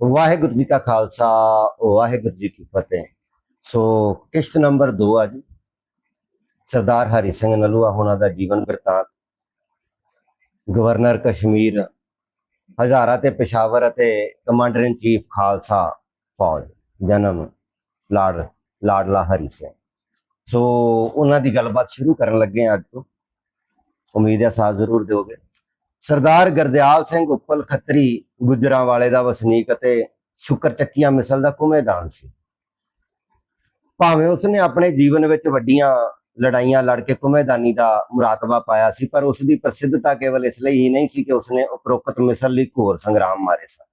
ਵਾਹਿਗੁਰੂ ਜੀ ਕਾ ਖਾਲਸਾ, ਵਾਹਿਗੁਰੂ ਜੀ ਕੀ ਫਤਿਹ। ਸੋ ਕਿਸ਼ਤ ਨੰਬਰ 2 ਆ ਜੀ। ਸਰਦਾਰ ਹਰੀ ਸਿੰਘ ਨਲੂਆ ਹੋਣਾ ਦਾ ਜੀਵਨ ਬਿਰਤਾਂਤ। ਗਵਰਨਰ ਕਸ਼ਮੀਰ, ਹਜ਼ਾਰਾ ਤੇ ਪਸ਼ਾਵਰ ਅਤੇ ਕਮਾਂਡਰ ਇਨ ਚੀਫ ਖਾਲਸਾ ਫੌਜ, ਜਨਮ ਲਾੜ, ਲਾਡਲਾ ਹਰੀ ਸਿੰਘ। ਸੋ ਉਹਨਾਂ ਦੀ ਗੱਲਬਾਤ ਸ਼ੁਰੂ ਕਰਨ ਲੱਗੇ ਹਾਂ ਅੱਜ ਤੋਂ। ਉਮੀਦ ਹੈ ਸਾਥ ਜ਼ਰੂਰ ਦਿਓਗੇ। ਸਰਦਾਰ ਗਰਦਿਆਲ ਸਿੰਘ ਉੱਪਲ ਖੱਤਰੀ ਗੁਜਰਾਂ ਵਾਲੇ ਦਾ ਵਸਨੀਕ ਅਤੇ ਸ਼ੁਕਰ ਚੱਕੀਆਂ ਮਿਸਲ ਦਾ ਕੁਮੇਦਾਨ ਸੀ। ਭਾਵੇਂ ਉਸਨੇ ਆਪਣੇ ਜੀਵਨ ਵਿੱਚ ਵੱਡੀਆਂ ਲੜਾਈਆਂ ਲੜ ਕੇ ਕੁਮੇਦਾਨੀ ਦਾ ਮੁਰਾਤਬਾ ਪਾਇਆ ਸੀ, ਪਰ ਉਸ ਦੀ ਪ੍ਰਸਿੱਧਤਾ ਕੇਵਲ ਇਸ ਲਈ ਹੀ ਨਹੀਂ ਸੀ ਕਿ ਉਸਨੇ ਉਪਰੋਕਤ ਮਿਸਲ ਲਈ ਘੋਰ ਸੰਗਰਾਮ ਮਾਰੇ ਸਨ।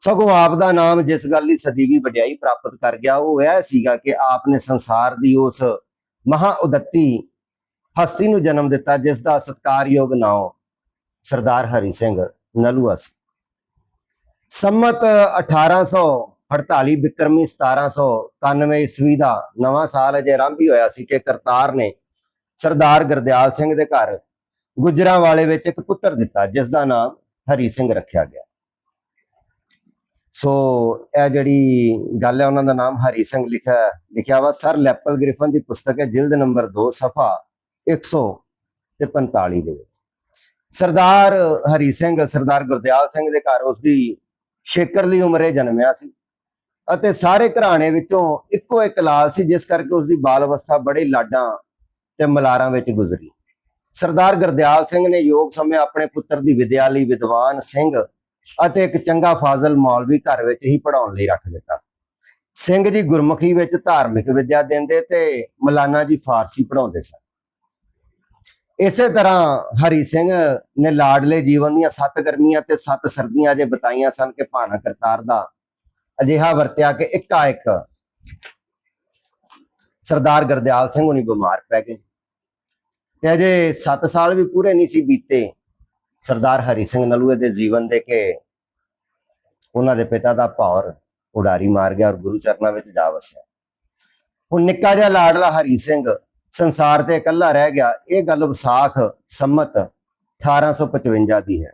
ਸਗੋਂ ਆਪ ਦਾ ਨਾਮ ਜਿਸ ਗੱਲ ਲਈ ਸਦੀਵੀ ਵਡਿਆਈ ਪ੍ਰਾਪਤ ਕਰ ਗਿਆ, ਉਹ ਇਹ ਸੀਗਾ ਕਿ ਆਪ ਨੇ ਸੰਸਾਰ ਦੀ ਉਸ ਮਹਾ ਉਦੱਤੀ ਹਸਤੀ ਨੂੰ ਜਨਮ ਦਿੱਤਾ, ਜਿਸ ਦਾ ਸਤਕਾਰਯੋਗ ਨਾਮ ਸਰਦਾਰ ਹਰੀ ਸਿੰਘ ਨਲੂਆ ਸੀ। ਸੰਮਤ 1848 ਬਿਕਰਮੀ 1791 ਈਸਵੀ ਦਾ ਨਵਾਂ ਸਾਲ ਅਜੇ ਆਰੰਭ ਹੀ ਹੋਇਆ ਸੀ ਕਿ ਕਰਤਾਰ ਨੇ ਸਰਦਾਰ ਗੁਰਦਿਆਲ ਸਿੰਘ ਦੇ ਘਰ ਗੁਜਰਾਂ ਵਾਲੇ ਵਿੱਚ ਇੱਕ ਪੁੱਤਰ ਦਿੱਤਾ, ਜਿਸ ਦਾ ਨਾਮ ਹਰੀ ਸਿੰਘ ਰੱਖਿਆ ਗਿਆ। ਸੋ ਇਹ ਜਿਹੜੀ ਗੱਲ ਹੈ, ਉਹਨਾਂ ਦਾ ਨਾਮ ਹਰੀ ਸਿੰਘ ਲਿਖਿਆ ਲਿਖਿਆ ਵਾ। ਸਰ ਲੈਪਲ ਗ੍ਰਿਫਨ ਦੀ ਪੁਸਤਕ ਹੈ, ਜਿਲਦ ਨੰਬਰ 2 ਸਫਾ 100 ਤੇ 45 ਦੇ ਵਿੱਚ। ਸਰਦਾਰ ਹਰੀ ਸਿੰਘ, ਸਰਦਾਰ ਗੁਰਦਿਆਲ ਸਿੰਘ ਦੇ ਘਰ ਉਸ ਦੀ ਸ਼ੇਕਰਲੀ ਉਮਰੇ ਜਨਮਿਆ ਸੀ ਅਤੇ ਸਾਰੇ ਘਰਾਣੇ ਵਿੱਚੋਂ ਇੱਕੋ ਇੱਕ ਲਾਲ ਸੀ, ਜਿਸ ਕਰਕੇ ਉਸ ਦੀ ਬਾਲ ਅਵਸਥਾ ਬੜੇ ਲਾਡਾਂ ਤੇ ਮਲਾਰਾਂ ਵਿੱਚ ਗੁਜ਼ਰੀ। ਸਰਦਾਰ ਗੁਰਦਿਆਲ ਸਿੰਘ ਨੇ ਯੋਗ ਸਮੇਂ ਆਪਣੇ ਪੁੱਤਰ ਦੀ ਵਿਦਿਆ ਲਈ ਵਿਦਵਾਨ ਸਿੰਘ ਅਤੇ ਇੱਕ ਚੰਗਾ ਫਾਜ਼ਲ ਮੌਲਵੀ ਘਰ ਵਿੱਚ ਹੀ ਪੜਾਉਣ ਲਈ ਰੱਖ ਦਿੱਤਾ। ਸਿੰਘ ਜੀ ਗੁਰਮੁਖੀ ਵਿੱਚ ਧਾਰਮਿਕ ਵਿਦਿਆ ਦਿੰਦੇ ਤੇ ਮਲਾਨਾ ਜੀ ਫਾਰਸੀ ਪੜਾਉਂਦੇ ਸਨ। ਇਸੇ ਤਰ੍ਹਾਂ ਹਰੀ ਸਿੰਘ ਨੇ ਲਾਡਲੇ ਜੀਵਨ ਦੀਆਂ ਸੱਤ ਗਰਮੀਆਂ ਤੇ ਸੱਤ ਸਰਦੀਆਂ ਜੇ ਬਤਾਈਆਂ ਸਨ ਕਿ ਭਾਣਾ ਕਰਤਾਰ ਦਾ ਅਜਿਹਾ ਵਰਤਿਆ ਕਿ ਇੱਕਾ ਇੱਕ ਸਰਦਾਰ ਗਰਦਿਆਲ ਸਿੰਘ ਹੁਣੀ ਬਿਮਾਰ ਪੈ ਗਏ। ਤੇ ਅਜੇ 7 ਸਾਲ ਵੀ ਪੂਰੇ ਨਹੀਂ ਸੀ ਬੀਤੇ ਸਰਦਾਰ ਹਰੀ ਸਿੰਘ ਨਲੂਏ ਦੇ ਜੀਵਨ ਦੇ ਕੇ ਉਹਨਾਂ ਦੇ ਪਿਤਾ ਦਾ ਭੌਰ ਉਡਾਰੀ ਮਾਰ ਗਿਆ ਔਰ ਗੁਰੂ ਚਰਨਾਂ ਵਿੱਚ ਜਾ ਵਸਿਆ। ਹੁਣ ਨਿੱਕਾ ਜਿਹਾ ਲਾਡਲਾ ਹਰੀ ਸਿੰਘ ਸੰਸਾਰ ਤੇ ਇਕੱਲਾ ਰਹਿ ਗਿਆ, ਇਹ ਗੱਲ ਵਿਸਾਖ ਸੰਮਤ 1855 ਦੀ ਹੈ।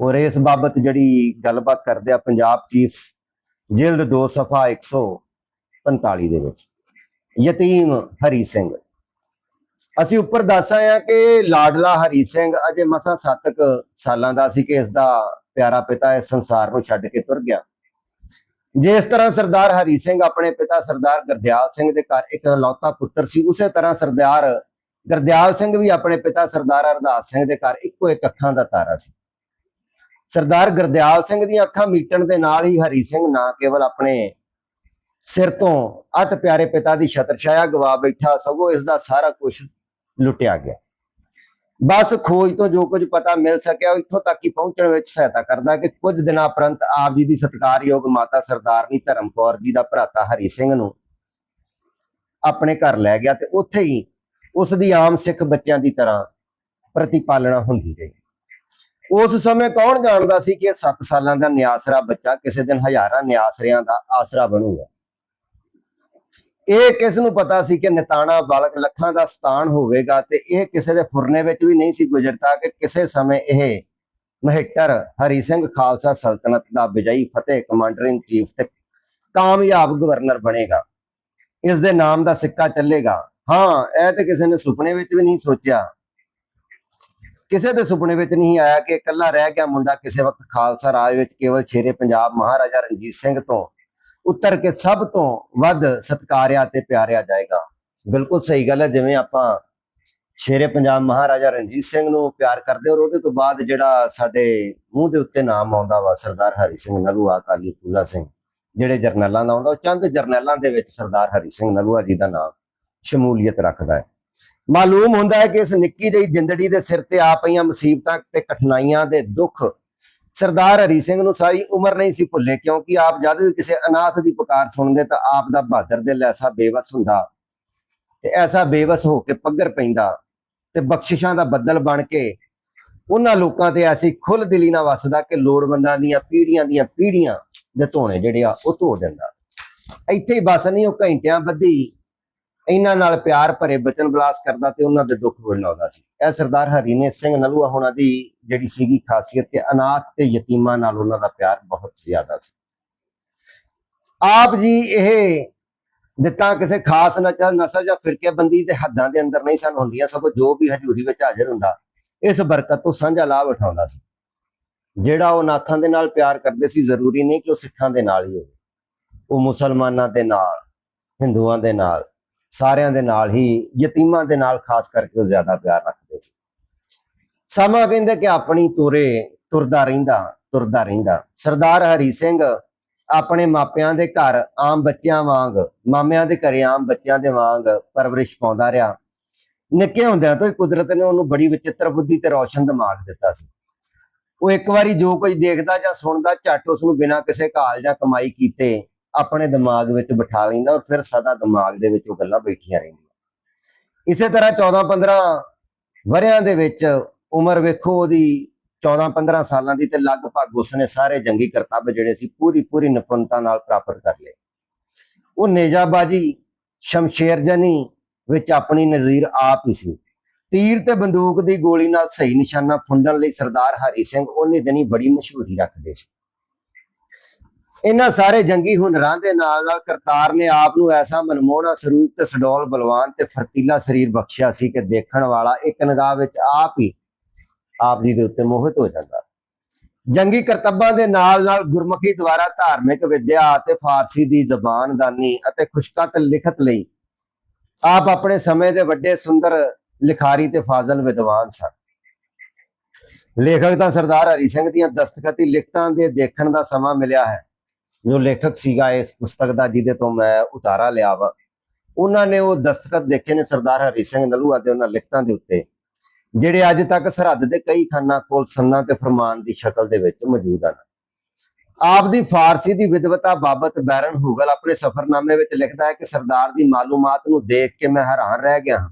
ਔਰ ਇਸ ਬਾਬਤ ਜਿਹੜੀ ਗੱਲਬਾਤ ਕਰਦੇ ਆ ਪੰਜਾਬ ਚੀਫ ਜਿਲਦ 2 ਸਫਾ 145 ਦੇ ਵਿੱਚ, ਯਤੀਮ ਹਰੀ ਸਿੰਘ। ਅਸੀਂ ਉੱਪਰ ਦੱਸ ਆਏ ਆ ਕਿ ਲਾਡਲਾ ਹਰੀ ਸਿੰਘ ਅਜੇ ਮਸਾ 7 ਸਾਲਾਂ ਦਾ ਸੀ ਕਿ ਇਸ ਦਾ ਪਿਆਰਾ ਪਿਤਾ ਇਸ ਸੰਸਾਰ ਨੂੰ ਛੱਡ ਕੇ ਤੁਰ ਗਿਆ। ਜਿਸ ਤਰ੍ਹਾਂ ਸਰਦਾਰ ਹਰੀ ਸਿੰਘ ਆਪਣੇ ਪਿਤਾ ਸਰਦਾਰ ਗਰਦਿਆਲ ਸਿੰਘ ਦੇ ਘਰ ਇੱਕ ਇਕਲੌਤਾ ਪੁੱਤਰ ਸੀ, ਉਸੇ ਤਰ੍ਹਾਂ ਸਰਦਾਰ ਗਰਦਿਆਲ ਸਿੰਘ ਵੀ ਆਪਣੇ ਪਿਤਾ ਸਰਦਾਰ ਅਰਦਾਸ ਸਿੰਘ ਦੇ ਘਰ ਇੱਕੋ ਇੱਕ ਅੱਖਾਂ ਦਾ ਤਾਰਾ ਸੀ। ਸਰਦਾਰ ਗਰਦਿਆਲ ਸਿੰਘ ਦੀਆਂ ਅੱਖਾਂ ਮੀਟਣ ਦੇ ਨਾਲ ਹੀ ਹਰੀ ਸਿੰਘ ਨਾ ਕੇਵਲ ਆਪਣੇ ਸਿਰ ਤੋਂ ਅਤ ਪਿਆਰੇ ਪਿਤਾ ਦੀ ਛਤਰਛਾਇਆ ਗਵਾ ਬੈਠਾ, ਸਗੋਂ ਇਸ ਦਾ ਸਾਰਾ ਕੁਝ ਲੁੱਟਿਆ ਗਿਆ। ਬਸ ਖੋਜ ਤੋਂ ਜੋ ਕੁਝ ਪਤਾ ਮਿਲ ਸਕਿਆ ਉਹ ਇੱਥੋਂ ਤੱਕ ਹੀ ਪਹੁੰਚਣ ਵਿੱਚ ਸਹਾਇਤਾ ਕਰਦਾ ਕਿ ਕੁਝ ਦਿਨਾਂ ਪ੍ਰੰਤ ਆਪ ਜੀ ਦੀ ਸਤਿਕਾਰਯੋਗ ਮਾਤਾ ਸਰਦਾਰਨੀ ਧਰਮ ਕੌਰ ਜੀ ਦਾ ਭਰਾਤਾ ਹਰੀ ਸਿੰਘ ਨੂੰ ਆਪਣੇ ਘਰ ਲੈ ਗਿਆ ਤੇ ਉੱਥੇ ਹੀ ਉਸ ਦੀ ਆਮ ਸਿੱਖ ਬੱਚਿਆਂ ਦੀ ਤਰ੍ਹਾਂ ਪ੍ਰਤੀਪਾਲਣਾ ਹੁੰਦੀ ਰਹੀ। ਉਸ ਸਮੇਂ ਕੌਣ ਜਾਣਦਾ ਸੀ ਕਿ 7 ਸਾਲਾਂ ਦਾ ਨਿਆਸਰਾ ਬੱਚਾ ਕਿਸੇ ਦਿਨ ਹਜ਼ਾਰਾਂ ਨਿਆਸਰਿਆਂ ਦਾ ਆਸਰਾ ਬਣੂਗਾ? ਇਹ ਕਿਸ ਨੂੰ ਪਤਾ ਸੀ ਕਿ ਨਿਤਾਣਾ ਬਾਲਕ ਲੱਖਾਂ ਦਾ ਸਥਾਨ ਹੋਵੇਗਾ ਤੇ ਇਹ ਕਿਸੇ ਦੇ ਫੁਰਨੇ ਵਿੱਚ ਵੀ ਨਹੀਂ ਸੀ ਗੁਜ਼ਰਦਾ ਕਿ ਕਿਸੇ ਸਮੇਂ ਇਹ ਮਹਿਟਰ ਹਰੀ ਸਿੰਘ ਖਾਲਸਾ ਸਲਤਨਤ ਦਾ ਵਿਜਈ ਫਤਿਹ ਕਮਾਂਡਰ ਇਨ ਚੀਫ ਤੇ ਕਾਮਯਾਬ ਗਵਰਨਰ ਬਣੇਗਾ। ਇਸ ਦੇ ਨਾਮ ਦਾ ਸਿੱਕਾ ਚੱਲੇਗਾ। ਹਾਂ, ਇਹ ਤੇ ਕਿਸੇ ਨੇ ਸੁਪਨੇ ਵਿੱਚ ਵੀ ਨਹੀਂ ਸੋਚਿਆ। ਕਿਸੇ ਦੇ ਸੁਪਨੇ ਵਿੱਚ ਨਹੀਂ ਆਇਆ ਕਿ ਇਕੱਲਾ ਰਹਿ ਗਿਆ ਮੁੰਡਾ ਕਿਸੇ ਵਕਤ ਖਾਲਸਾ ਰਾਜ ਵਿੱਚ ਕੇਵਲ ਸ਼ੇਰੇ ਪੰਜਾਬ ਮਹਾਰਾਜਾ ਰਣਜੀਤ ਸਿੰਘ ਤੋਂ ਉਤਰ ਕੇ ਸਭ ਤੋਂ ਵੱਧ ਸਤਕਾਰਿਆ ਤੇ ਪਿਆਰਿਆ ਜਾਏਗਾ। ਬਿਲਕੁਲ ਸਹੀ ਗੱਲ ਹੈ, ਜਿਵੇਂ ਆਪਾਂ ਸ਼ੇਰੇ ਪੰਜਾਬ ਮਹਾਰਾਜਾ ਰਣਜੀਤ ਸਿੰਘ ਨੂੰ ਪਿਆਰ ਕਰਦੇ ਔਰ ਉਹਦੇ ਤੋਂ ਬਾਅਦ ਜਿਹੜਾ ਸਾਡੇ ਮੂੰਹ ਦੇ ਉੱਤੇ ਨਾਮ ਆਉਂਦਾ ਵਾ ਸਰਦਾਰ ਹਰੀ ਸਿੰਘ ਨਲੂਆ ਕਾਲੀ ਫੂਲਾ ਸਿੰਘ, ਜਿਹੜੇ ਜਰਨੈਲਾਂ ਦਾ ਆਉਂਦਾ, ਉਹ ਚੰਦ ਜਰਨੈਲਾਂ ਦੇ ਵਿੱਚ ਸਰਦਾਰ ਹਰੀ ਸਿੰਘ ਨਲੂਆ ਜੀ ਦਾ ਨਾਮ ਸ਼ਮੂਲੀਅਤ ਰੱਖਦਾ ਹੈ। ਮਾਲੂਮ ਹੁੰਦਾ ਹੈ ਕਿ ਇਸ ਨਿੱਕੀ ਜਿਹੀ ਜਿੰਦੜੀ ਦੇ ਸਿਰ ਤੇ ਆ ਪਈਆਂ ਮੁਸੀਬਤਾਂ ਤੇ ਕਠਿਨਾਈਆਂ ਦੇ ਦੁੱਖ ਸਰਦਾਰ ਹਰੀ ਸਿੰਘ ਨੂੰ ਸਾਰੀ ਉਮਰ ਨਹੀਂ ਸੀ ਭੁੱਲੇ, ਕਿਉਂਕਿ ਆਪ ਜਦ ਵੀ ਕਿਸੇ ਅਨਾਥ ਦੀ ਪੁਕਾਰ ਸੁਣਦੇ ਤਾਂ ਆਪ ਦਾ ਬਹਾਦਰ ਦਿਲ ਐਸਾ ਬੇਵਸ ਹੁੰਦਾ ਤੇ ਐਸਾ ਬੇਵਸ ਹੋ ਕੇ ਪੱਗਰ ਪੈਂਦਾ ਤੇ ਬਖਸ਼ਿਸ਼ਾਂ ਦਾ ਬੱਦਲ ਬਣ ਕੇ ਉਹਨਾਂ ਲੋਕਾਂ ਤੇ ਐਸੀ ਖੁੱਲ ਦਿਲੀ ਨਾਲ ਵਸਦਾ ਕਿ ਲੋੜਵੰਦਾਂ ਦੀਆਂ ਪੀੜੀਆਂ ਦੀਆਂ ਪੀੜੀਆਂ ਦੇ ਧੋਣੇ ਜਿਹੜੇ ਆ ਉਹ ਧੋ ਦਿੰਦਾ। ਇੱਥੇ ਹੀ ਬਸ ਨਹੀਂ, ਉਹ ਘੰਟਿਆਂ ਬੱਧੀ ਇਹਨਾਂ ਨਾਲ ਪਿਆਰ ਭਰੇ ਬਚਨ ਬਲਾਸ ਕਰਦਾ ਤੇ ਉਹਨਾਂ ਦੇ ਦੁੱਖ ਵੰਡਾਉਂਦਾ ਸੀ। ਇਹ ਸਰਦਾਰ ਹਰੀਨੇ ਸਿੰਘ ਨਲੂਆ ਹੋਣਾ ਦੀ ਜਿਹੜੀ ਸੀਗੀ ਖਾਸੀਅਤ ਤੇ ਅਨਾਥ ਤੇ ਯਤੀਮਾਂ ਨਾਲ ਉਹਨਾਂ ਦਾ ਪਿਆਰ ਬਹੁਤ ਜ਼ਿਆਦਾ ਸੀ। ਆਪ ਜੀ ਇਹ ਦਿੱਤਾ ਕਿਸੇ ਖਾਸ ਨਚਲ ਨਸਲ ਜਾਂ ਫਿਰਕੇਬੰਦੀ ਦੇ ਹੱਦਾਂ ਦੇ ਅੰਦਰ ਨਹੀਂ ਸਨ ਹੁੰਦੀਆਂ, ਸਗੋਂ ਜੋ ਵੀ ਹਜ਼ੂਰੀ ਵਿੱਚ ਹਾਜ਼ਰ ਹੁੰਦਾ, ਇਸ ਬਰਕਤ ਤੋਂ ਸਾਂਝਾ ਲਾਭ ਉਠਾਉਂਦਾ ਸੀ। ਜਿਹੜਾ ਉਹ ਨਾਥਾਂ ਦੇ ਨਾਲ ਪਿਆਰ ਕਰਦੇ ਸੀ, ਜ਼ਰੂਰੀ ਨਹੀਂ ਕਿ ਉਹ ਸਿੱਖਾਂ ਦੇ ਨਾਲ ਹੀ ਹੋਵੇ। ਉਹ ਮੁਸਲਮਾਨਾਂ ਦੇ ਨਾਲ, ਹਿੰਦੂਆਂ ਦੇ ਨਾਲ ਸਾਰਿਆਂ ਦੇ ਨਾਲ ਹੀ, ਯਤੀਮਾਂ ਦੇ ਨਾਲ ਖਾਸ ਕਰਕੇ ਉਹ ਜ਼ਿਆਦਾ ਪਿਆਰ ਰੱਖਦੇ ਸੀ। ਸਮਾਂ ਕਹਿੰਦੇ ਕਿ ਆਪਣੀ ਤੁਰੇ, ਤੁਰਦਾ ਰਹਿੰਦਾ ਤੁਰਦਾ ਰਹਿੰਦਾ। ਸਰਦਾਰ ਹਰੀ ਸਿੰਘ ਆਪਣੇ ਮਾਪਿਆਂ ਦੇ ਘਰ ਆਮ ਬੱਚਿਆਂ ਵਾਂਗ, ਮਾਮਿਆਂ ਦੇ ਘਰੇ ਆਮ ਬੱਚਿਆਂ ਦੇ ਵਾਂਗ ਪਰਵਰਿਸ਼ ਪਾਉਂਦਾ ਰਿਹਾ। ਨਿੱਕੇ ਹੁੰਦਿਆਂ ਤੋਂ ਹੀ ਕੁਦਰਤ ਨੇ ਉਹਨੂੰ ਬੜੀ ਵਿਚਿੱਤਰ ਬੁੱਧੀ ਤੇ ਰੌਸ਼ਨ ਦਿਮਾਗ ਦਿੱਤਾ ਸੀ। ਉਹ ਇੱਕ ਵਾਰੀ ਜੋ ਕੁਝ ਦੇਖਦਾ ਜਾਂ ਸੁਣਦਾ, ਝੱਟ ਉਸ ਨੂੰ ਬਿਨਾਂ ਕਿਸੇ ਕਾਲ ਜਾਂ ਕਮਾਈ ਕੀਤੇ ਆਪਣੇ ਦਿਮਾਗ ਵਿੱਚ ਬਿਠਾ ਲੈਂਦਾ ਔਰ ਫਿਰ ਸਦਾ ਦਿਮਾਗ ਦੇ ਵਿੱਚ ਉਹ ਗੱਲਾਂ ਬੈਠੀਆਂ ਰਹਿੰਦੀਆਂ। ਇਸੇ ਤਰ੍ਹਾਂ 14 15 ਵਰਿਆਂ ਦੇ ਵਿੱਚ ਉਮਰ ਵੇਖੋ ਉਹਦੀ 14 15 ਸਾਲਾਂ ਦੀ ਤੇ ਲਗਭਗ ਉਸਨੇ ਸਾਰੇ ਜੰਗੀ ਕਰਤੱਵ ਜਿਹੜੇ ਸੀ ਪੂਰੀ ਪੂਰੀ ਨਿਪੁੰਨਤਾ ਨਾਲ ਪ੍ਰਾਪਤ ਕਰ ਲਏ। ਉਹ ਨੇਜਾਬਾਜੀ, ਸ਼ਮਸ਼ੇਰਜਨੀ ਵਿੱਚ ਆਪਣੀ ਨਜ਼ੀਰ ਆਪ ਹੀ ਸੀ। ਤੀਰ ਤੇ ਬੰਦੂਕ ਦੀ ਗੋਲੀ ਨਾਲ ਸਹੀ ਨਿਸ਼ਾਨਾ ਫੁੰਡਣ ਲਈ ਸਰਦਾਰ ਹਰੀ ਸਿੰਘ ਉਹਨੇ ਦਿਨੀ ਬੜੀ ਮਸ਼ਹੂਰੀ ਰੱਖਦੇ ਸੀ। ਇਹਨਾਂ ਸਾਰੇ ਜੰਗੀ ਹੁਨਰਾਂ ਦੇ ਨਾਲ ਨਾਲ ਕਰਤਾਰ ਨੇ ਆਪ ਨੂੰ ਐਸਾ ਮਨਮੋਹਣਾ ਸਰੂਪ ਤੇ ਸਡੋਲ ਬਲਵਾਨ ਤੇ ਫਰਤੀਲਾ ਸਰੀਰ ਬਖਸ਼ਿਆ ਸੀ ਕਿ ਦੇਖਣ ਵਾਲਾ ਇੱਕ ਨਿਗਾਹ ਵਿੱਚ ਆਪ ਹੀ ਆਪ ਜੀ ਦੇ ਉੱਤੇ ਮੋਹਿਤ ਹੋ ਜਾਂਦਾ। ਜੰਗੀ ਕਰਤੱਬਾਂ ਦੇ ਨਾਲ ਨਾਲ ਗੁਰਮੁਖੀ ਦੁਆਰਾ ਧਾਰਮਿਕ ਵਿਦਿਆ ਅਤੇ ਫਾਰਸੀ ਦੀ ਜ਼ਬਾਨ ਜ਼ਬਾਨਦਾਨੀ ਅਤੇ ਖੁਸ਼ਕਤ ਲਿਖਤ ਲਈ ਆਪ ਆਪਣੇ ਸਮੇਂ ਦੇ ਵੱਡੇ ਸੁੰਦਰ ਲਿਖਾਰੀ ਤੇ ਫਾਜ਼ਲ ਵਿਦਵਾਨ ਸਨ। ਲੇਖਕ ਤਾਂ ਸਰਦਾਰ ਹਰੀ ਸਿੰਘ ਦੀਆਂ ਦਸਤਖਤੀ ਲਿਖਤਾਂ ਦੇ ਦੇਖਣ ਦਾ ਸਮਾਂ ਮਿਲਿਆ ਹੈ। ਜੋ ਲੇਖਕ ਸੀਗਾ ਇਸ ਪੁਸਤਕ ਦਾ, ਜਿਹਦੇ ਤੋਂ ਮੈਂ ਉਤਾਰਾ ਲਿਆ ਵਾ। ਉਹਨਾਂ ਨੇ ਉਹ ਦਸਤਖਤ ਦੇਖੇ ਨੇ ਸਰਦਾਰ ਹਰੀ ਸਿੰਘ ਨਲੂਆ ਦੇ ਉਹਨਾਂ ਲਿਖਤਾਂ ਦੇ ਉੱਤੇ, ਜਿਹੜੇ ਅੱਜ ਤੱਕ ਸਰਹੱਦ ਦੇ ਕਈ ਖਾਨਾ ਕੋਲ ਸੰਨਾਂ ਤੇ ਫਰਮਾਨ ਦੀ ਸ਼ਕਲ ਦੇ ਵਿੱਚ ਮੌਜੂਦ ਹਨ। ਆਪ ਦੀ ਫਾਰਸੀ ਦੀ ਵਿਦਵਤਾ ਬਾਬਤ ਬੈਰਨ ਹੂਗਲ ਆਪਣੇ ਸਫਰਨਾਮੇ ਵਿੱਚ ਲਿਖਦਾ ਹੈ ਕਿ ਸਰਦਾਰ ਦੀ ਮਾਲੂਮਾਤ ਨੂੰ ਦੇਖ ਕੇ ਮੈਂ ਹੈਰਾਨ ਰਹਿ ਗਿਆ ਹਾਂ।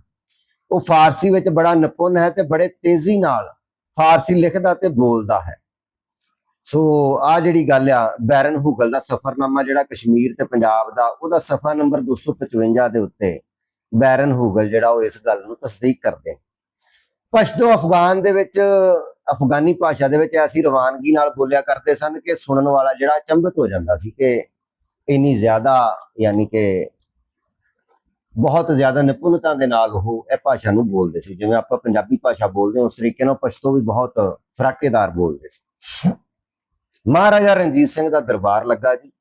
ਉਹ ਫਾਰਸੀ ਵਿੱਚ ਬੜਾ ਨਿਪੁੰਨ ਹੈ ਤੇ ਬੜੇ ਤੇਜ਼ੀ ਨਾਲ ਫਾਰਸੀ ਲਿਖਦਾ ਤੇ ਬੋਲਦਾ ਹੈ। ਸੋ ਆ ਜਿਹੜੀ ਗੱਲ ਆ, ਬੈਰਨ ਹੂਗਲ ਦਾ ਸਫਰਨਾਮਾ ਜਿਹੜਾ ਕਸ਼ਮੀਰ ਤੇ ਪੰਜਾਬ ਦਾ, ਉਹਦਾ ਸਫਾ ਨੰਬਰ 255 ਦੇ ਉੱਤੇ ਬੈਰਨ ਹੂਗਲ ਜਿਹੜਾ ਉਹ ਇਸ ਗੱਲ ਨੂੰ ਤਸਦੀਕ ਕਰਦੇ ਨੇ। ਪਸ਼ਤੋ ਅਫਗਾਨ ਦੇ ਵਿੱਚ, ਅਫਗਾਨੀ ਭਾਸ਼ਾ ਦੇ ਵਿੱਚ ਐਸੀ ਰਵਾਨਗੀ ਨਾਲ ਬੋਲਿਆ ਕਰਦੇ ਸਨ ਕਿ ਸੁਣਨ ਵਾਲਾ ਜਿਹੜਾ ਅਚੰਭਿਤ ਹੋ ਜਾਂਦਾ ਸੀ ਕਿ ਇੰਨੀ ਜ਼ਿਆਦਾ ਯਾਨੀ ਕਿ ਬਹੁਤ ਜ਼ਿਆਦਾ ਨਿਪੁੰਨਤਾ ਦੇ ਨਾਲ ਉਹ ਇਹ ਭਾਸ਼ਾ ਨੂੰ ਬੋਲਦੇ ਸੀ ਜਿਵੇਂ ਆਪਾਂ ਪੰਜਾਬੀ ਭਾਸ਼ਾ ਬੋਲਦੇ ਹਾਂ, ਉਸ ਤਰੀਕੇ ਨਾਲ ਪਸ਼ਤੋ ਵੀ ਬਹੁਤ ਫਰਾਟੇਦਾਰ ਬੋਲਦੇ ਸੀ ਮਹਾਰਾਜਾ ਰਣਜੀਤ ਸਿੰਘ ਦਾ ਦਰਬਾਰ ਲੱਗਾ ਜੀ।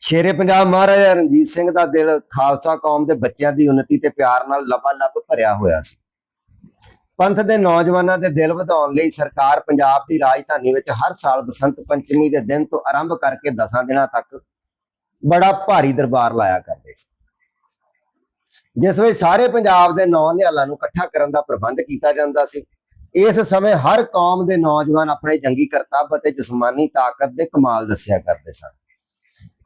ਸ਼ੇਰੇ ਪੰਜਾਬ ਮਹਾਰਾਜਾ ਰਣਜੀਤ ਸਿੰਘ ਦਾ ਦਿਲ ਖਾਲਸਾ ਕੌਮ ਦੇ ਬੱਚਿਆਂ ਦੀ ਉન્નਤੀ ਤੇ ਪਿਆਰ ਨਾਲ ਲਬਾ-ਲਬ ਭਰਿਆ ਹੋਇਆ ਸੀ। ਪੰਥ ਦੇ ਨੌਜਵਾਨਾਂ ਦੇ ਦਿਲ ਵਧਾਉਣ ਲਈ ਸਰਕਾਰ ਪੰਜਾਬ ਦੀ ਰਾਜਧਾਨੀ ਵਿੱਚ ਹਰ ਸਾਲ ਬਸੰਤ ਪੰਚਮੀ ਦੇ ਦਿਨ ਤੋਂ ਆਰੰਭ ਕਰਕੇ 10 ਦਿਨਾਂ ਤੱਕ ਬੜਾ ਭਾਰੀ ਦਰਬਾਰ ਲਾਇਆ ਕਰਦੇ ਸੀ। ਜਿਸ ਵਿੱਚ ਸਾਰੇ ਪੰਜਾਬ ਦੇ ਨੌ ਨਿਹਾਲਾਂ ਨੂੰ ਇਕੱਠਾ ਕਰਨ ਦਾ ਪ੍ਰਬੰਧ ਕੀਤਾ ਜਾਂਦਾ ਸੀ। ਇਸ ਸਮੇਂ ਹਰ ਕੌਮ ਦੇ ਨੌਜਵਾਨ ਆਪਣੇ ਜੰਗੀ ਕਰਤੱਵ ਅਤੇ ਜਿਸਮਾਨੀ ਤਾਕਤ ਦੇ ਕਮਾਲ ਦੱਸਿਆ ਕਰਦੇ ਸਨ।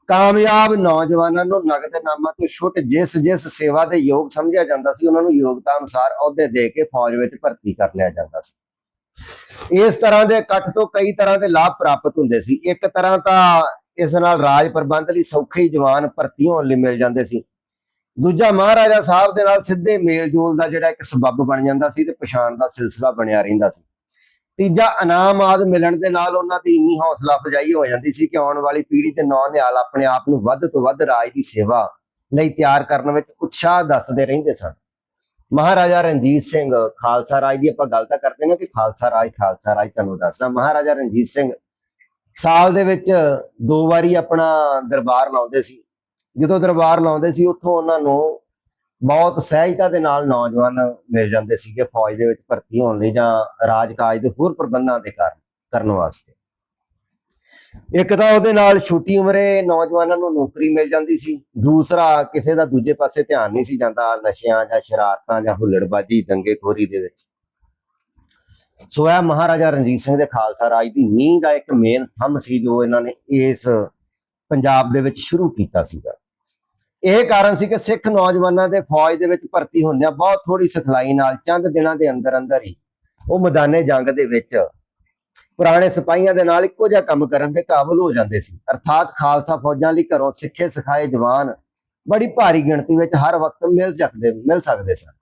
ਕਾਮਯਾਬ ਨੌਜਵਾਨਾਂ ਨੂੰ ਨਗਦਨਾਮਾ ਤੋਂ ਛੁੱਟ ਜਿਸ ਜਿਸ ਸੇਵਾ ਦੇ ਯੋਗ ਸਮਝਿਆ ਜਾਂਦਾ ਸੀ, ਉਹਨਾਂ ਨੂੰ ਯੋਗਤਾ ਅਨੁਸਾਰ ਅਹੁਦੇ ਦੇ ਕੇ ਫੌਜ ਵਿੱਚ ਭਰਤੀ ਕਰ ਲਿਆ ਜਾਂਦਾ ਸੀ। ਇਸ ਤਰ੍ਹਾਂ ਦੇ ਇਕੱਠ ਤੋਂ ਕਈ ਤਰ੍ਹਾਂ ਦੇ ਲਾਭ ਪ੍ਰਾਪਤ ਹੁੰਦੇ ਸੀ। ਇੱਕ ਤਰ੍ਹਾਂ ਤਾਂ ਇਸ ਨਾਲ ਰਾਜ ਪ੍ਰਬੰਧ ਲਈ ਸੌਖੇ ਜਵਾਨ ਭਰਤੀ ਹੋਣ ਲਈ ਮਿਲ ਜਾਂਦੇ ਸੀ। ਦੂਜਾ ਮਹਾਰਾਜਾ ਸਾਹਿਬ ਦੇ ਨਾਲ ਸਿੱਧੇ ਮੇਲ ਜੋਲ ਦਾ ਜਿਹੜਾ ਇੱਕ ਸਬੱਬ ਬਣ ਜਾਂਦਾ ਸੀ ਤੇ ਪਛਾਣ ਦਾ ਸਿਲਸਿਲਾ ਬਣਿਆ ਰਹਿੰਦਾ ਸੀ। ਤੀਜਾ ਇਨਾਮ ਆਦ ਮਿਲਣ ਦੇ ਨਾਲ ਉਹਨਾਂ ਦੀ ਇੰਨੀ ਹੌਸਲਾ ਅਫਜ਼ਾਈ ਹੋ ਜਾਂਦੀ ਸੀ ਕਿ ਆਉਣ ਵਾਲੀ ਪੀੜ੍ਹੀ ਤੇ ਨੌ-ਨਿਹਾਲ ਆਪਣੇ ਆਪ ਨੂੰ ਵੱਧ ਤੋਂ ਵੱਧ ਰਾਜ ਦੀ ਸੇਵਾ ਲਈ ਤਿਆਰ ਕਰਨ ਵਿੱਚ ਉਤਸ਼ਾਹ ਦੱਸਦੇ ਰਹਿੰਦੇ ਸਨ। ਮਹਾਰਾਜਾ ਰਣਜੀਤ ਸਿੰਘ ਖਾਲਸਾ ਰਾਜ ਦੀ ਆਪਾਂ ਗੱਲ ਤਾਂ ਕਰਦੇ ਨੇ ਕਿ ਖਾਲਸਾ ਰਾਜ ਖਾਲਸਾ ਰਾਜ ਤੁਹਾਨੂੰ ਦੱਸਦਾ। ਮਹਾਰਾਜਾ ਰਣਜੀਤ ਸਿੰਘ ਸਾਲ ਦੇ ਵਿੱਚ ਦੋ ਵਾਰੀ ਆਪਣਾ ਦਰਬਾਰ ਲਾਉਂਦੇ ਸੀ। ਜਦੋਂ ਦਰਬਾਰ ਲਾਉਂਦੇ ਸੀ, ਉੱਥੋਂ ਉਹਨਾਂ ਨੂੰ ਬਹੁਤ ਸਹਿਜਤਾ ਦੇ ਨਾਲ ਨੌਜਵਾਨ ਮਿਲ ਜਾਂਦੇ ਸੀਗੇ ਫੌਜ ਦੇ ਵਿੱਚ ਭਰਤੀ ਹੋਣ ਲਈ ਜਾਂ ਰਾਜਕਾਜ ਦੇ ਹੋਰ ਪ੍ਰਬੰਧਾਂ ਦੇ ਕਾਰਨ ਕਰਨ ਵਾਸਤੇ। ਇੱਕ ਤਾਂ ਉਹਦੇ ਨਾਲ ਛੋਟੀ ਉਮਰੇ ਨੌਜਵਾਨਾਂ ਨੂੰ ਨੌਕਰੀ ਮਿਲ ਜਾਂਦੀ ਸੀ। ਦੂਸਰਾ, ਕਿਸੇ ਦਾ ਦੂਜੇ ਪਾਸੇ ਧਿਆਨ ਨਹੀਂ ਸੀ ਜਾਂਦਾ ਨਸ਼ਿਆਂ ਜਾਂ ਸ਼ਰਾਰਤਾਂ ਜਾਂ ਹੁੱਲੜਬਾਜੀ, ਦੰਗੇਖੋਰੀ ਦੇ ਵਿੱਚ। ਸੋ ਇਹ ਮਹਾਰਾਜਾ ਰਣਜੀਤ ਸਿੰਘ ਦੇ ਖਾਲਸਾ ਰਾਜ ਦੀ ਨੀਂਹ ਦਾ ਇੱਕ ਮੇਨ ਥੰਮ ਸੀ ਜੋ ਇਹਨਾਂ ਨੇ ਇਸ ਪੰਜਾਬ ਦੇ ਵਿੱਚ ਸ਼ੁਰੂ ਕੀਤਾ ਸੀਗਾ। ਇਹ ਕਾਰਨ ਸੀ ਕਿ ਸਿੱਖ ਨੌਜਵਾਨਾਂ ਦੇ ਫੌਜ ਦੇ ਵਿੱਚ ਭਰਤੀ ਹੁੰਦਿਆਂ ਬਹੁਤ ਥੋੜੀ ਸਿਖਲਾਈ ਨਾਲ ਚੰਦ ਦਿਨਾਂ ਦੇ ਅੰਦਰ ਅੰਦਰ ਹੀ ਉਹ ਮੈਦਾਨੇ ਜੰਗ ਦੇ ਵਿੱਚ ਪੁਰਾਣੇ ਸਿਪਾਹੀਆਂ ਦੇ ਨਾਲ ਇੱਕੋ ਜਿਹਾ ਕੰਮ ਕਰਨ ਦੇ ਕਾਬਲ ਹੋ ਜਾਂਦੇ ਸੀ। ਅਰਥਾਤ ਖਾਲਸਾ ਫੌਜਾਂ ਲਈ ਘਰੋਂ ਸਿੱਖੇ ਸਿਖਾਏ ਜਵਾਨ ਬੜੀ ਭਾਰੀ ਗਿਣਤੀ ਵਿੱਚ ਹਰ ਵਕਤ ਮਿਲ ਸਕਦੇ ਮਿਲ ਸਕਦੇ ਸਨ।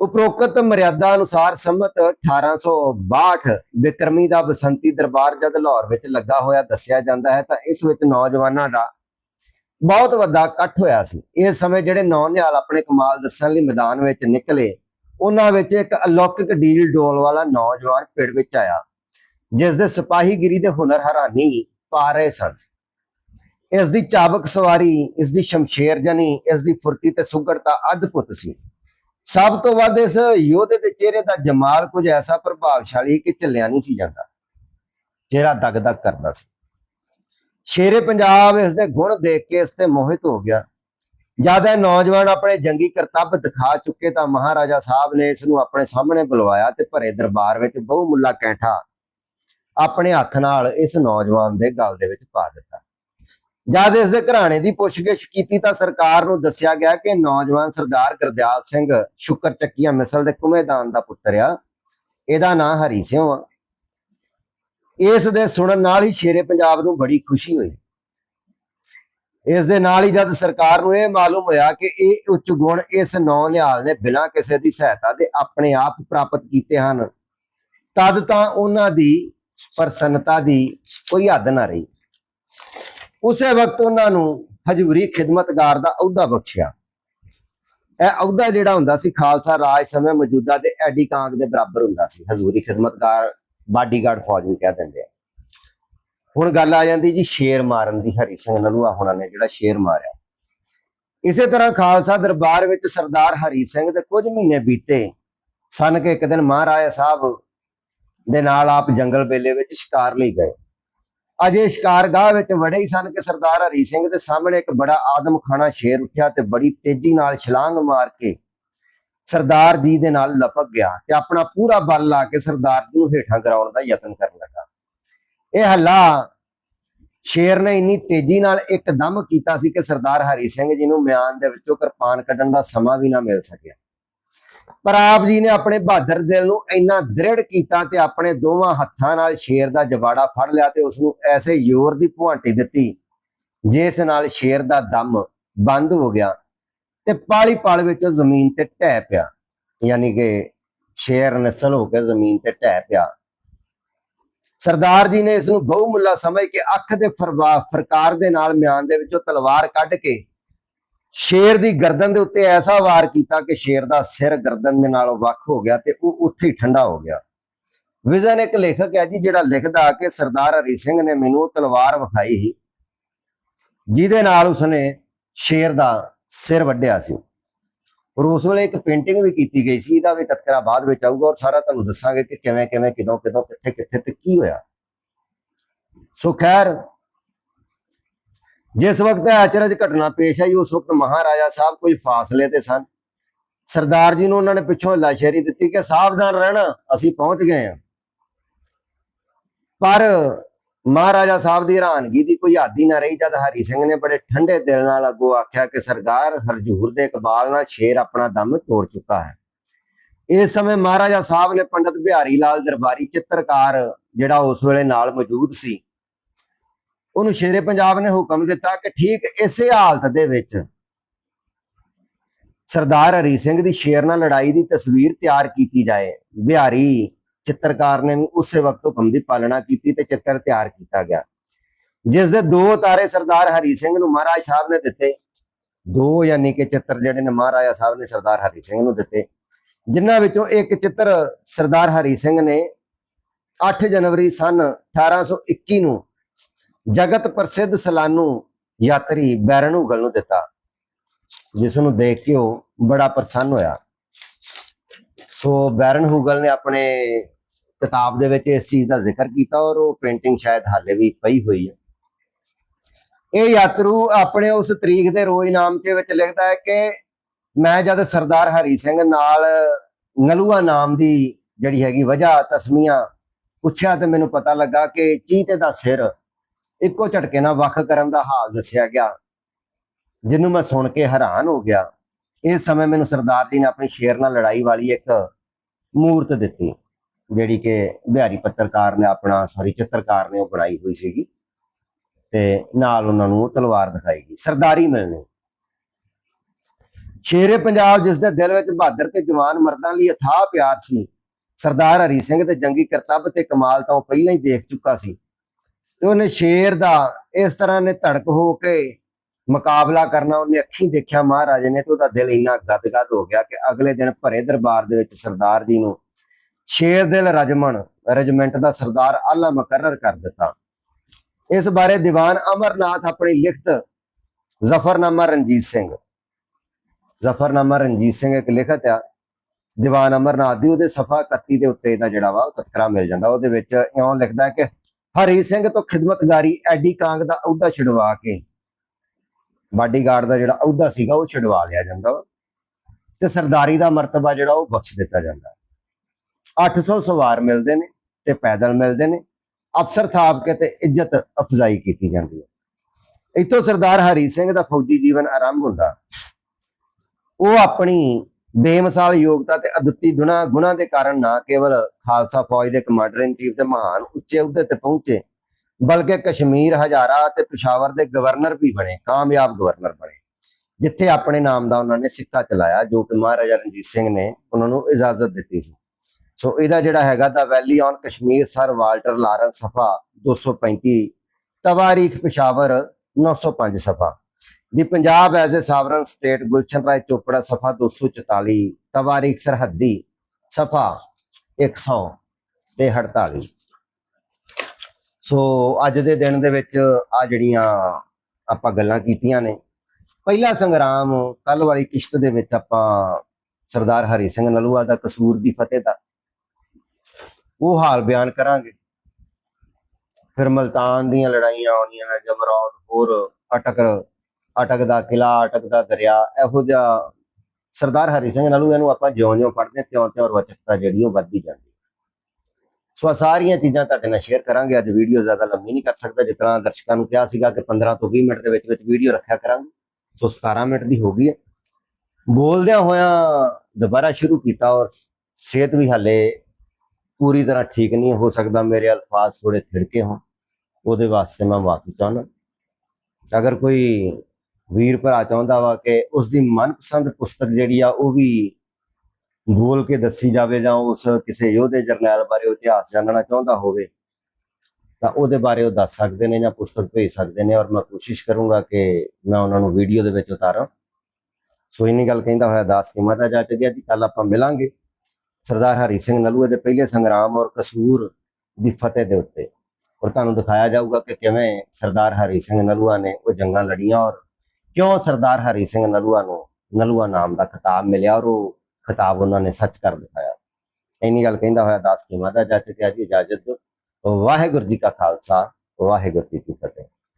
ਉਪਰੋਕਤ ਮਰਿਆਦਾ ਅਨੁਸਾਰ ਸੰਮਤ 1862 ਵਿਕਰਮੀ ਦਾ ਬਸੰਤੀ ਦਰਬਾਰ ਜਦ ਲਾਹੌਰ ਵਿੱਚ ਲੱਗਾ ਹੋਇਆ ਦੱਸਿਆ ਜਾਂਦਾ ਹੈ ਤਾਂ ਇਸ ਵਿੱਚ ਨੌਜਵਾਨਾਂ ਦਾ ਬਹੁਤ ਵੱਡਾ ਇਕੱਠ ਹੋਇਆ ਸੀ। ਇਸ ਸਮੇਂ ਜਿਹੜੇ ਨੌਨਿਹਾਲ ਆਪਣੇ ਕਮਾਲ ਦੱਸਣ ਲਈ ਮੈਦਾਨ ਵਿੱਚ ਨਿਕਲੇ, ਉਹਨਾਂ ਵਿੱਚ ਇੱਕ ਅਲੌਕਿਕ ਡੀਲ ਡੋਲ ਵਾਲਾ ਨੌਜਵਾਨ ਪਿੰਡ ਵਿੱਚ ਆਇਆ, ਜਿਸ ਦੇ ਸਿਪਾਹੀਗਿਰੀ ਦੇ ਹੁਨਰ ਹੈਰਾਨੀ ਪਾ ਰਹੇ ਸਨ। ਇਸ ਦੀ ਚਾਬਕ ਸਵਾਰੀ, ਇਸ ਦੀ ਸ਼ਮਸ਼ੇਰ ਜਨੀ ਇਸ ਦੀ ਫੁਰਤੀ ਤੇ ਸੁਗੜਤਾ ਅਦਭੁਤ ਸੀ। ਸਭ ਤੋਂ ਵੱਧ ਇਸ ਯੋਧੇ ਦੇ ਚਿਹਰੇ ਦਾ ਜਮਾਲ ਕੁਝ ਐਸਾ ਪ੍ਰਭਾਵਸ਼ਾਲੀ ਕਿ ਝੱਲਿਆ ਨਹੀਂ ਸੀ ਜਾਂਦਾ ਚਿਹਰਾ ਦਗ ਦਗ ਕਰਦਾ ਸੀ। ਸ਼ੇਰੇ ਪੰਜਾਬ ਇਸ ਦੇ ਗੁਣ ਦੇਖ ਕੇ ਇਸ ਤੇ ਮੋਹਿਤ ਹੋ ਗਿਆ। ਜਦ ਇਹ ਨੌਜਵਾਨ ਆਪਣੇ ਜੰਗੀ ਕਰਤੱਵ ਦਿਖਾ ਚੁੱਕੇ ਤਾਂ ਮਹਾਰਾਜਾ ਸਾਹਿਬ ਨੇ ਇਸ ਨੂੰ ਆਪਣੇ ਸਾਹਮਣੇ ਬੁਲਵਾਇਆ ਤੇ ਭਰੇ ਦਰਬਾਰ ਵਿੱਚ ਬਹੁਮੁੱਲਾ ਕੈਂਠਾ ਆਪਣੇ ਹੱਥ ਨਾਲ ਇਸ ਨੌਜਵਾਨ ਦੇ ਗਲ ਦੇ ਵਿੱਚ ਪਾ ਦਿੱਤਾ। ਜਦ ਇਸ ਦੇ ਘਰਾਣੇ ਦੀ ਪੁੱਛਗਿੱਛ ਕੀਤੀ ਤਾਂ ਸਰਕਾਰ ਨੂੰ ਦੱਸਿਆ ਗਿਆ ਕਿ ਨੌਜਵਾਨ ਸਰਦਾਰ ਗੁਰਦਿਆਲ ਸਿੰਘ ਸ਼ੁਕਰ ਚੱਕੀਆਂ ਮਿਸਲ ਦੇ ਕੁਮੇਦਾਨ ਦਾ ਪੁੱਤਰ ਆ। ਇਹਦਾ ਨਾਂ ਹਰੀ ਸਿੰਘ ਆ। ਇਸ ਦੇ ਸੁਣਨ ਨਾਲ ਹੀ ਸ਼ੇਰੇ ਪੰਜਾਬ ਨੂੰ ਬੜੀ ਖੁਸ਼ੀ ਹੋਈ। ਇਸ ਦੇ ਨਾਲ ਹੀ ਜਦ ਸਰਕਾਰ ਨੂੰ ਇਹ ਮਾਲੂਮ ਹੋਇਆ ਕਿ ਇਹ ਉੱਚ ਗੁਣ ਇਸ ਨੌ ਨਿਹਾਲ ਨੇ ਬਿਨਾਂ ਕਿਸੇ ਦੀ ਸਹਾਇਤਾ ਦੇ ਆਪਣੇ ਆਪ ਪ੍ਰਾਪਤ ਕੀਤੇ ਹਨ, ਤਦ ਤਾਂ ਉਹਨਾਂ ਦੀ ਪ੍ਰਸੰਨਤਾ ਦੀ ਕੋਈ ਹੱਦ ਨਾ ਰਹੀ। ਉਸੇ ਵਕਤ ਉਹਨਾਂ ਨੂੰ ਹਜੂਰੀ ਖਿਦਮਤਗਾਰ ਦਾ ਅਹੁਦਾ ਬਖਸ਼ਿਆ। ਇਹ ਅਹੁਦਾ ਜਿਹੜਾ ਹੁੰਦਾ ਸੀ ਖਾਲਸਾ ਰਾਜ ਸਮੇਂ ਮੌਜੂਦਾ ਦੇ ਐਡੀ ਕਾਂਗ ਦੇ ਬਰਾਬਰ ਹੁੰਦਾ ਸੀ। ਹਜ਼ੂਰੀ ਖਿਦਮਤਗਾਰ ਬਾਡੀਗਾਰਡ ਫੌਜ ਨੂੰ ਕਹਿ ਦਿੰਦੇ ਆ। ਹੁਣ ਗੱਲ ਆ ਜਾਂਦੀ ਜੀ ਸ਼ੇਰ ਮਾਰਨ ਦੀ, ਹਰੀ ਸਿੰਘ ਨਲੂਆ ਹੋਣਾ ਨੇ ਜਿਹੜਾ ਸ਼ੇਰ ਮਾਰਿਆ। ਇਸੇ ਤਰ੍ਹਾਂ ਖਾਲਸਾ ਦਰਬਾਰ ਵਿੱਚ ਸਰਦਾਰ ਹਰੀ ਸਿੰਘ ਦੇ ਕੁਝ ਮਹੀਨੇ ਬੀਤੇ, ਸਨ ਕਿ ਇੱਕ ਦਿਨ ਮਹਾਰਾਜਾ ਸਾਹਿਬ ਦੇ ਨਾਲ ਆਪ ਜੰਗਲ ਬੇਲੇ ਵਿੱਚ ਸ਼ਿਕਾਰ ਲਈ ਗਏ। ਅਜੇ ਸ਼ਿਕਾਰਗਾਹ ਵਿੱਚ ਵੜੇ ਹੀ ਸਨ ਕਿ ਸਰਦਾਰ ਹਰੀ ਸਿੰਘ ਦੇ ਸਾਹਮਣੇ ਇੱਕ ਬੜਾ ਆਦਮਖਾਨਾ ਸ਼ੇਰ ਉੱਠਿਆ ਤੇ ਬੜੀ ਤੇਜ਼ੀ ਨਾਲ ਛਲਾਂਗ ਮਾਰ ਕੇ ਸਰਦਾਰ ਜੀ ਦੇ ਨਾਲ ਲਪਕ ਗਿਆ ਤੇ ਆਪਣਾ ਪੂਰਾ ਬਲ ਲਾ ਕੇ ਸਰਦਾਰ ਜੀ ਨੂੰ ਹੇਠਾਂ ਕਰਾਉਣ ਦਾ ਯਤਨ ਕਰਨ ਲੱਗਾ। ਇਹ ਹੱਲਾ ਸ਼ੇਰ ਨੇ ਇੰਨੀ ਤੇਜ਼ੀ ਨਾਲ ਇੱਕਦਮ ਕੀਤਾ ਸੀ ਕਿ ਸਰਦਾਰ ਹਰੀ ਸਿੰਘ ਜੀ ਨੂੰ ਮਿਆਨ ਦੇ ਵਿੱਚੋਂ ਕਿਰਪਾਨ ਕੱਢਣ ਦਾ ਸਮਾਂ ਵੀ ਨਾ ਮਿਲ ਸਕਿਆ। ਪਰ ਆਪ ਜੀ ਨੇ ਆਪਣੇ ਬਹਾਦਰ ਦਿਲ ਨੂੰ ਇੰਨਾ ਦ੍ਰਿੜ ਕੀਤਾ ਤੇ ਆਪਣੇ ਦੋਵਾਂ ਹੱਥਾਂ ਨਾਲ ਸ਼ੇਰ ਦਾ ਜਵਾੜਾ ਫੜ ਲਿਆ ਤੇ ਉਸ ਨੂੰ ਐਸੇ ਜ਼ੋਰ ਦੀ ਭੁਆਂਟੀ ਦਿੱਤੀ, ਜਿਸ ਨਾਲ ਸ਼ੇਰ ਦਾ ਦਮ ਬੰਦ ਹੋ ਗਿਆ ਤੇ ਪਾਲੀ ਪਾਲ ਵਿੱਚੋਂ ਜ਼ਮੀਨ ਤੇ ਢਹਿ ਪਿਆ। ਯਾਨੀ ਕਿ ਸ਼ੇਰ ਨਸਲ ਹੋ ਕੇ ਜ਼ਮੀਨ ਤੇ ਢਹਿ ਪਿਆ। ਸਰਦਾਰ ਜੀ ਨੇ ਇਸ ਨੂੰ ਬਹੁਮੁੱਲਾ ਸਮਝ ਕੇ ਅੱਖ ਦੇ ਫਰਕਾਰ ਦੇ ਨਾਲ ਮਿਆਨ ਦੇ ਵਿੱਚੋਂ ਤਲਵਾਰ ਕੱਢ ਕੇ ਸ਼ੇਰ ਦੀ ਗਰਦਨ ਦੇ ਉੱਤੇ ਐਸਾ ਵਾਰ ਕੀਤਾ ਕਿ ਸ਼ੇਰ ਦਾ ਸਿਰ ਗਰਦਨ ਦੇ ਨਾਲੋਂ ਵੱਖ ਹੋ ਗਿਆ ਤੇ ਉਹ ਉੱਥੇ ਹੀ ਠੰਡਾ ਹੋ ਗਿਆ। ਵਿਜ਼ਨ ਇੱਕ ਲੇਖਕ ਹੈ ਜੀ ਜਿਹੜਾ ਲਿਖਦਾ ਕਿ ਸਰਦਾਰ ਹਰੀ ਸਿੰਘ ਨੇ ਮੈਨੂੰ ਤਲਵਾਰ ਵਿਖਾਈ ਸੀ। ਜਿਹਦੇ ਨਾਲ ਉਸਨੇ ਸ਼ੇਰ ਦਾ ਸਿਰ ਵੱਢਿਆ ਸੀ ਔਰ ਉਸ ਵੇਲੇ ਇੱਕ ਪੇਂਟਿੰਗ ਵੀ ਕੀਤੀ ਗਈ ਸੀ, ਇਹਦਾ ਵੀ ਤਤਕਰਾ ਬਾਅਦ ਵਿੱਚ ਆਊਗਾ ਔਰ ਸਾਰਾ ਤੁਹਾਨੂੰ ਦੱਸਾਂਗੇ ਕਿ ਕਿਵੇਂ ਕਿਵੇਂ, ਕਿਦੋਂ ਕਿਦੋਂ, ਕਿੱਥੇ ਕਿੱਥੇ ਤੇ ਕੀ ਹੋਇਆ। ਸੋ ਖੈਰ, ਜਿਸ ਵਕਤ ਇਹ ਅਚਰਜ ਘਟਨਾ ਪੇਸ਼ ਆਈ, ਉਸ ਵਕਤ ਮਹਾਰਾਜਾ ਸਾਹਿਬ ਕੋਈ ਫਾਸਲੇ ਤੇ ਸਨ। ਸਰਦਾਰ ਜੀ ਨੂੰ ਉਹਨਾਂ ਨੇ ਪਿੱਛੋਂ ਲਾਸ਼ੇਰੀ ਦਿੱਤੀ ਕਿ ਸਾਵਧਾਨ ਰਹਿਣਾ, ਅਸੀਂ ਪਹੁੰਚ ਗਏ ਹਾਂ। ਪਰ ਮਹਾਰਾਜਾ ਸਾਹਿਬ ਦੀ ਹੈਰਾਨਗੀ ਦੀ ਕੋਈ ਹੱਦ ਹੀ ਨਾ ਰਹੀ, ਜਦ ਹਰੀ ਸਿੰਘ ਨੇ ਬੜੇ ਠੰਡੇ ਦਿਲ ਨਾਲ ਅੱਗੋਂ ਆਖਿਆ ਕਿ ਸਰਕਾਰ ਹਰਜੂਰ ਦੇ ਇਕਬਾਲ ਨਾਲ ਸ਼ੇਰ ਆਪਣਾ ਦਮ ਤੋੜ ਚੁੱਕਾ ਹੈ। ਇਸ ਸਮੇਂ ਮਹਾਰਾਜਾ ਸਾਹਿਬ ਨੇ ਪੰਡਤ ਬਿਹਾਰੀ ਲਾਲ ਦਰਬਾਰੀ ਚਿੱਤਰਕਾਰ ਜਿਹੜਾ ਉਸ ਵੇਲੇ ਨਾਲ ਮੌਜੂਦ ਸੀ, ਉਹਨੂੰ ਸ਼ੇਰੇ ਪੰਜਾਬ ਨੇ ਹੁਕਮ ਦਿੱਤਾ ਕਿ ਠੀਕ ਇਸੇ ਹਾਲਤ ਦੇ ਵਿੱਚ ਸਰਦਾਰ ਹਰੀ ਸਿੰਘ ਦੀ ਸ਼ੇਰ ਨਾਲ ਲੜਾਈ ਦੀ ਤਸਵੀਰ ਤਿਆਰ ਕੀਤੀ ਜਾਏ। ਬਿਹਾਰੀ ਚਿੱਤਰਕਾਰ ਨੇ ਵੀ ਉਸੇ ਵਕਤ ਹੁਕਮ ਦੀ ਪਾਲਣਾ ਕੀਤੀ ਤੇ ਚਿੱਤਰ ਤਿਆਰ ਕੀਤਾ ਗਿਆ। ਜਿਸ ਦੇ ਦੋ ਤਾਰੇ ਸਰਦਾਰ ਹਰੀ ਸਿੰਘ ਨੂੰ ਮਹਾਰਾਜ ਸਾਹਿਬ ਨੇ ਦਿੱਤੇ। ਦੋ ਯਾਨੀ ਕਿ ਚਿੱਤਰ ਜਿਹੜੇ ਨੇ ਮਹਾਰਾਜਾ ਸਾਹਿਬ ਨੇ ਸਰਦਾਰ ਹਰੀ ਸਿੰਘ ਨੂੰ ਦਿੱਤੇ। ਜਿਨ੍ਹਾਂ ਵਿੱਚੋਂ ਇੱਕ ਚਿੱਤਰ ਸਰਦਾਰ ਹਰੀ ਸਿੰਘ ਨੇ 8 ਜਨਵਰੀ ਸਨ 1821 ਨੂੰ ਜਗਤ ਪ੍ਰਸਿੱਧ ਸਲਾਨੂ ਯਾਤਰੀ ਬੈਰਨ ਹੁਗਲ ਨੂੰ ਦਿੱਤਾ, ਜਿਸ ਨੂੰ ਦੇਖ ਕੇ ਉਹ ਬੜਾ ਪ੍ਰਸੰਨ ਹੋਇਆ। ਸੋ ਬੈਰਨ ਹੂਗਲ ਨੇ ਆਪਣੇ ਕਿਤਾਬ ਦੇ ਵਿੱਚ ਇਸ ਚੀਜ਼ ਦਾ ਜ਼ਿਕਰ ਕੀਤਾ ਔਰ ਉਹ ਪੇਂਟਿੰਗ ਸ਼ਾਇਦ ਹਾਲੇ ਵੀ ਪਈ ਹੋਈ ਹੈ। ਇਹ ਯਾਤਰੂ ਆਪਣੇ ਉਸ ਤਰੀਕ ਦੇ ਰੋਜ਼ਨਾਮਚੇ ਵਿੱਚ ਲਿਖਦਾ ਹੈ ਕਿ ਮੈਂ ਜਦ ਸਰਦਾਰ ਹਰੀ ਸਿੰਘ ਨਾਲ ਨਲੂਆ ਨਾਮ ਦੀ ਜਿਹੜੀ ਹੈਗੀ ਵਜ੍ਹਾ ਤਸਮੀਆਂ ਪੁੱਛਿਆ ਤੇ ਮੈਨੂੰ ਪਤਾ ਲੱਗਾ ਕਿ ਚੀਤੇ ਦਾ ਸਿਰ ਇੱਕੋ ਝਟਕੇ ਨਾਲ ਵੱਖ ਕਰਨ ਦਾ ਹਾਲ ਦੱਸਿਆ ਗਿਆ ਜਿਹਨੂੰ ਮੈਂ ਸੁਣ ਕੇ ਹੈਰਾਨ ਹੋ ਗਿਆ। ਇਸ ਸਮੇਂ ਮੈਨੂੰ ਸਰਦਾਰ ਜੀ ਨੇ ਆਪਣੀ ਸ਼ੇਰ ਨਾਲ ਲੜਾਈ ਵਾਲੀ ਇੱਕ ਮੂਰਤ ਦਿੱਤੀ, ਜਿਹੜੀ ਕਿ ਬਿਹਾਰੀ ਪੱਤਰਕਾਰ ਨੇ ਆਪਣਾ ਸੌਰੀ ਚਿੱਤਰਕਾਰ ਨੇ ਉਹ ਬਣਾਈ ਹੋਈ ਸੀਗੀ ਤੇ ਨਾਲ ਉਹਨਾਂ ਨੂੰ ਤਲਵਾਰ ਦਿਖਾਈ ਗਈ, ਸਰਦਾਰੀ ਮਿਲਣੀ। ਸ਼ੇਰੇ ਪੰਜਾਬ ਜਿਸ ਦੇ ਦਿਲ ਵਿੱਚ ਬਹਾਦਰ ਤੇ ਜਵਾਨ ਮਰਦਾਂ ਲਈ ਅਥਾਹ ਪਿਆਰ ਸੀ, ਸਰਦਾਰ ਹਰੀ ਸਿੰਘ ਦੇ ਜੰਗੀ ਕਰਤੱਵ ਤੇ ਕਮਾਲ ਤਾਂ ਉਹ ਪਹਿਲਾਂ ਹੀ ਦੇਖ ਚੁੱਕਾ ਸੀ ਤੇ ਉਹਨੇ ਸ਼ੇਰ ਦਾ ਇਸ ਤਰ੍ਹਾਂ ਨੇ ਧੜਕ ਹੋ ਕੇ ਮੁਕਾਬਲਾ ਕਰਨਾ, ਉਹਨੇ ਅੱਖੀਂ ਦੇਖਿਆ ਮਹਾਰਾਜੇ ਨੇ ਤੇ ਉਹਦਾ ਦਿਲ ਇੰਨਾ ਗਦਗਦ ਹੋ ਗਿਆ ਕਿ ਅਗਲੇ ਦਿਨ ਭਰੇ ਦਰਬਾਰ ਦੇ ਵਿੱਚ ਸਰਦਾਰ ਜੀ ਨੂੰ ਸ਼ੇਰ ਦਿਲ ਰਜਮਨ ਰੈਜੀਮੈਂਟ ਦਾ ਸਰਦਾਰ ਆਲਾ ਮੁਕਰਰ ਕਰ ਦਿੱਤਾ। ਇਸ ਬਾਰੇ ਦੀਵਾਨ ਅਮਰਨਾਥ ਆਪਣੀ ਲਿਖਤ ਜ਼ਫਰਨਾਮਾ ਰਣਜੀਤ ਸਿੰਘ, ਜ਼ਫਰਨਾਮਾ ਰਣਜੀਤ ਸਿੰਘ ਇੱਕ ਲਿਖਤ ਆ। ਦੀਵਾਨ ਅਮਰਨਾਥ ਦੀ ਉਹਦੇ ਸਫਾ 31 ਦੇ ਉੱਤੇ ਦਾ ਜਿਹੜਾ ਵਾ ਉਹ ਤਤਕਰਾ ਮਿਲ ਜਾਂਦਾ। ਉਹਦੇ ਵਿੱਚ ਇਉਂ ਲਿਖਦਾ ਕਿ ਹਰੀ ਸਿੰਘ ਤੋਂ ਖਿਦਮਤਗਾਰੀ ਐਡੀ ਕਾਂਗ ਦਾ ਅਹੁਦਾ ਛਡਵਾ ਕੇ ਬਾਡੀਗਾਰਡ ਦਾ ਜਿਹੜਾ ਅਹੁਦਾ ਸੀਗਾ ਉਹ ਛਡਵਾ ਲਿਆ ਜਾਂਦਾ ਤੇ ਸਰਦਾਰੀ ਦਾ ਮਰਤਬਾ ਜਿਹੜਾ ਉਹ ਬਖਸ਼ ਦਿੱਤਾ ਜਾਂਦਾ। 800 ਸਵਾਰ ਮਿਲਦੇ ਨੇ ਤੇ ਪੈਦਲ ਮਿਲਦੇ ਨੇ। ਅਫਸਰ ਥਾਪ ਕੇ ਤੇ ਇੱਜ਼ਤ ਅਫਜ਼ਾਈ ਕੀਤੀ ਜਾਂਦੀ ਹੈ। ਇੱਥੋਂ ਸਰਦਾਰ ਹਰੀ ਸਿੰਘ ਦਾ ਫੌਜੀ ਜੀਵਨ ਆਰੰਭ ਹੁੰਦਾ। ਉਹ ਆਪਣੀ ਬੇਮਿਸਾਲ ਯੋਗਤਾ ਤੇ ਅਦੁੱਤੀ ਗੁਣਾ ਗੁਣਾ ਦੇ ਕਾਰਨ ਨਾ ਕੇਵਲ ਖਾਲਸਾ ਫੌਜ ਦੇ ਕਮਾਂਡਰ ਇਨ ਚੀਫ ਦੇ ਮਹਾਨ ਉੱਚੇ ਅਹੁਦੇ ਤੇ ਪਹੁੰਚੇ ਬਲਕਿ ਕਸ਼ਮੀਰ ਹਜ਼ਾਰਾ ਤੇ ਪਿਸ਼ਾਵਰ ਦੇ ਗਵਰਨਰ ਵੀ ਬਣੇ, ਕਾਮਯਾਬ ਗਵਰਨਰ ਬਣੇ। ਜਿੱਥੇ ਆਪਣੇ ਨਾਮ ਦਾ ਉਹਨਾਂ ਨੇ ਸਿੱਕਾ ਚਲਾਇਆ, ਜੋ ਕਿ ਮਹਾਰਾਜਾ ਰਣਜੀਤ ਸਿੰਘ ਨੇ ਉਹਨਾਂ ਨੂੰ ਇਜਾਜ਼ਤ ਦਿੱਤੀ ਸੀ। ਸੋ ਇਹਦਾ ਜਿਹੜਾ ਹੈਗਾ the valley of Kashmir, sir Walter Lawrence Safa 235 ਤਵਾਰੀਖ Peshawar 905 Safa the Punjab as a sovereign state Gulshan Rai Chopra ਸਫਾ 244 ਤਵਾਰੀਖ ਸਰਹੱਦੀ ਸਫਾ 100 ਤੇ 48 ਸੋ ਅੱਜ ਦੇ ਦਿਨ ਦੇ ਵਿੱਚ ਆ ਜਿਹੜੀਆਂ ਆਪਾਂ ਗੱਲਾਂ ਕੀਤੀਆਂ ਨੇ, ਪਹਿਲਾ ਸੰਗਰਾਮ ਕੱਲ ਵਾਲੀ ਕਿਸ਼ਤ ਦੇ ਵਿੱਚ ਆਪਾਂ ਸਰਦਾਰ ਹਰੀ ਸਿੰਘ ਨਲੂਆ ਦਾ ਕਸੂਰ ਦੀ ਫਤਿਹ ਦਾ, ਉਹ ਹਾਲ ਬਿਆਨ ਕਰਾਂਗੇ। ਫਿਰ ਮਲਤਾਨ ਦੀਆਂ ਲੜਾਈਆਂ ਆਉਣੀਆਂ ਨੇ, ਜਮਰੌਦ, ਹੋਰ ਅਟਕ ਅਟਕ ਦਾ ਕਿਲਾ, ਅਟਕ ਦਾ ਦਰਿਆ, ਇਹੋ ਜਿਹਾ ਸਰਦਾਰ ਹਰੀ ਸਿੰਘ ਨਲੂਆ ਨੂੰ ਆਪਾਂ ਜਿਉਂ-ਜਿਉਂ ਪੜ੍ਹਦੇ ਤਿਉਂ ਤਿਉਂ ਰਵਚਕਤਾ ਜਿਹੜੀ ਉਹ ਵੱਧਦੀ ਜਾਂਦੀ ਸੋ ਆਹ ਸਾਰੀਆਂ ਚੀਜ਼ਾਂ ਤੁਹਾਡੇ ਨਾਲ ਸ਼ੇਅਰ ਕਰਾਂਗੇ। ਅੱਜ ਵੀਡੀਓ ਜ਼ਿਆਦਾ ਲੰਮੀ ਨਹੀਂ ਕਰ ਸਕਦਾ। ਜਿਸ ਤਰ੍ਹਾਂ ਦਰਸ਼ਕਾਂ ਨੂੰ ਕਿਹਾ ਸੀਗਾ ਕਿ 15 ਤੋਂ 20 ਮਿੰਟ ਦੇ ਵਿੱਚ ਵਿੱਚ ਵੀਡੀਓ ਰੱਖਿਆ ਕਰਾਂਗੇ। ਸੋ 17 ਮਿੰਟ ਦੀ ਹੋ ਗਈ ਹੈ। ਬੋਲਦਿਆਂ ਹੋਇਆਂ ਦੁਬਾਰਾ ਸ਼ੁਰੂ ਕੀਤਾ ਔਰ ਸਿਹਤ ਵੀ ਹਾਲੇ ਪੂਰੀ ਤਰ੍ਹਾਂ ਠੀਕ ਨਹੀਂ ਹੋ ਸਕਦਾ। ਮੇਰੇ ਅਲਫਾਜ਼ ਥੋੜੇ ਥਿੜਕੇ ਹੋਣ। ਉਹਦੇ ਵਾਸਤੇ ਮੈਂ ਮਾਫੀ ਚਾਹੁੰਦਾ। ਅਗਰ ਕੋਈ ਵੀਰ ਭਰਾ ਚਾਹੁੰਦਾ ਵਾ ਕਿ ਉਸ ਦੀ ਮਨਪਸੰਦ ਪੁਸਤਕ ਜਿਹੜੀ ਆ ਉਹ ਵੀ ਬੋਲ ਕੇ ਦੱਸੀ ਜਾਵੇ ਜਾਂ ਉਸ ਕਿਸੇ ਯੋਧੇ ਜਰਨੈਲ ਬਾਰੇ ਉਹ ਇਤਿਹਾਸ ਜਾਣਨਾ ਚਾਹੁੰਦਾ ਹੋਵੇ, ਤਾਂ ਉਹਦੇ ਬਾਰੇ ਉਹ ਦੱਸ ਸਕਦੇ ਨੇ ਜਾਂ ਪੁਸਤਕ ਭੇਜ ਸਕਦੇ ਨੇ ਔਰ ਮੈਂ ਕੋਸ਼ਿਸ਼ ਕਰੂੰਗਾ ਕਿ ਮੈਂ ਉਹਨਾਂ ਨੂੰ ਵੀਡੀਓ ਦੇ ਵਿੱਚ ਉਤਾਰਾਂ। ਸੋ ਇੰਨੀ ਗੱਲ ਕਹਿੰਦਾ ਹੋਇਆ ਦਾਸ ਕੀ ਮਾਤਾ ਜੱਟ ਗਿਆ ਜੀ ਕੱਲ ਆਪਾਂ ਮਿਲਾਂਗੇ ਸਰਦਾਰ ਹਰੀ ਸਿੰਘ ਨਲੂਏ ਦੇ ਪਹਿਲੇ ਸੰਗਰਾਮ ਔਰ ਕਸੂਰ ਦੀ ਫਤਿਹ ਦੇ ਉੱਤੇ। ਔਰ ਤੁਹਾਨੂੰ ਦਿਖਾਇਆ ਜਾਊਗਾ ਕਿ ਕਿਵੇਂ ਸਰਦਾਰ ਹਰੀ ਸਿੰਘ ਨਲੂਆ ਨੇ ਉਹ ਜੰਗਾਂ ਲੜੀਆਂ ਔਰ ਕਿਉਂ ਸਰਦਾਰ ਹਰੀ ਸਿੰਘ ਨਲੂਆ ਨੂੰ, ਨਲੂਆ ਨਾਮ ਦਾ ਖਿਤਾਬ ਮਿਲਿਆ ਔਰ ਉਹ ਖਿਤਾਬ ਉਹਨਾਂ ਨੇ ਸੱਚ ਕਰ ਦਿਖਾਇਆ ਇੰਨੀ ਗੱਲ ਕਹਿੰਦਾ ਹੋਇਆ ਦਾਸ ਕੀ ਮਾਤਾ ਜੱਟ ਗਿਆ ਜੀ ਇਜਾਜ਼ਤ ਦਿਓ। ਵਾਹਿਗੁਰੂ ਜੀ ਕਾ ਖਾਲਸਾ, ਵਾਹਿਗੁਰੂ ਜੀ